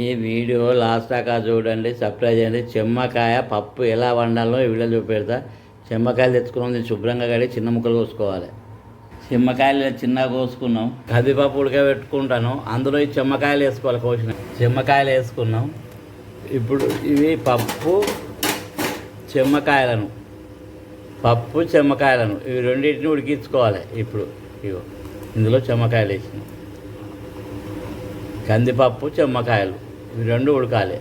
ఈ video last దాకా చూడండి సబ్స్క్రైబ్ చేయండి. చెమ్మకాయ పప్పు ఎలా వండాలో ఈ వీడియో చూపెడతా. చెమ్మకాయలు తెచ్చుకున్నాం నేను శుభ్రంగా కడిగి చిన్న ముక్కలు కోసుకోవాలి. చెమ్మకాయలు చిన్నగా కోసుకున్నాం. కందిపప్పు ఉడకబెట్టుకుంటాను. అందులో ఈ చెమ్మకాయలు వేసుకోవాలి కోసిన చెమ్మకాయలు వేసుకున్నాం. ఇప్పుడు ఇవి పప్పు చెమ్మకాయలను. పప్పు చెమ్మకాయలను. ఇవి రెండింటిని ఉడికించుకోవాలి ఇప్పుడు. ఇగో ఇందులో చెమ్మకాయలు వేసినాం. కందిపప్పు చెమ్మకాయలు. ఇవి రెండు ఉడకాలి.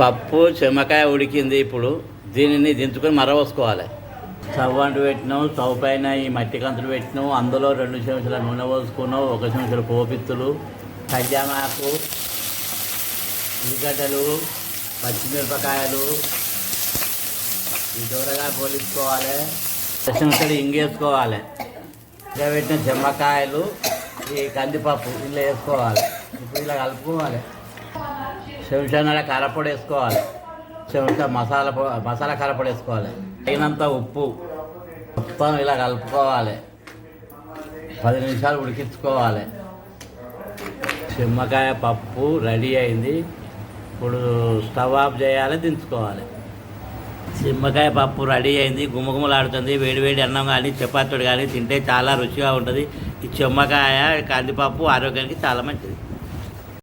పప్పు చెమ్మకాయ ఉడికింది ఇప్పుడు. దీనిని దించుకొని మరవసుకోవాలి స్టవ్ అంటు పెట్టినాం. స్టవ్ పైన ఈ మట్టి కంతులు పెట్టినాం. అందులో రెండు చెంచాల నూనె పోసుకున్నాం. ఒక చెంచాల పోపిత్తులు కజ్జామాకు ఉల్లిగడ్డలు పచ్చిమిరపకాయలు. ఈ దూరగా పోలించుకోవాలి చెంచాలు ఇంగేసుకోవాలి. ఇంకా పెట్టిన జమ్మకాయలు ఈ కందిపప్పు ఇలా వేసుకోవాలి. ఇప్పుడు ఇలా కలుపుకోవాలి. చెంచాన్నర కారపొడి వేసుకోవాలి. చెంచా మసాలా మసాలా కారపొడి వేసుకోవాలి. తగినంత ఉప్పు మొత్తం ఇలా కలుపుకోవాలి. పది నిమిషాలు ఉడికించుకోవాలి. చెమ్మకాయ పప్పు రెడీ అయింది. ఇప్పుడు స్టవ్ ఆఫ్ చేయాలి దించుకోవాలి. నిమ్మకాయ పప్పు రెడీ అయింది గుమగుమలాడుతుంది వేడి వేడి అన్నం కానీ చపాతీడు కానీ తింటే చాలా రుచిగా ఉంటుంది. ఈ చెమ్మకాయ కందిపప్పు ఆరోగ్యానికి చాలా మంచిది.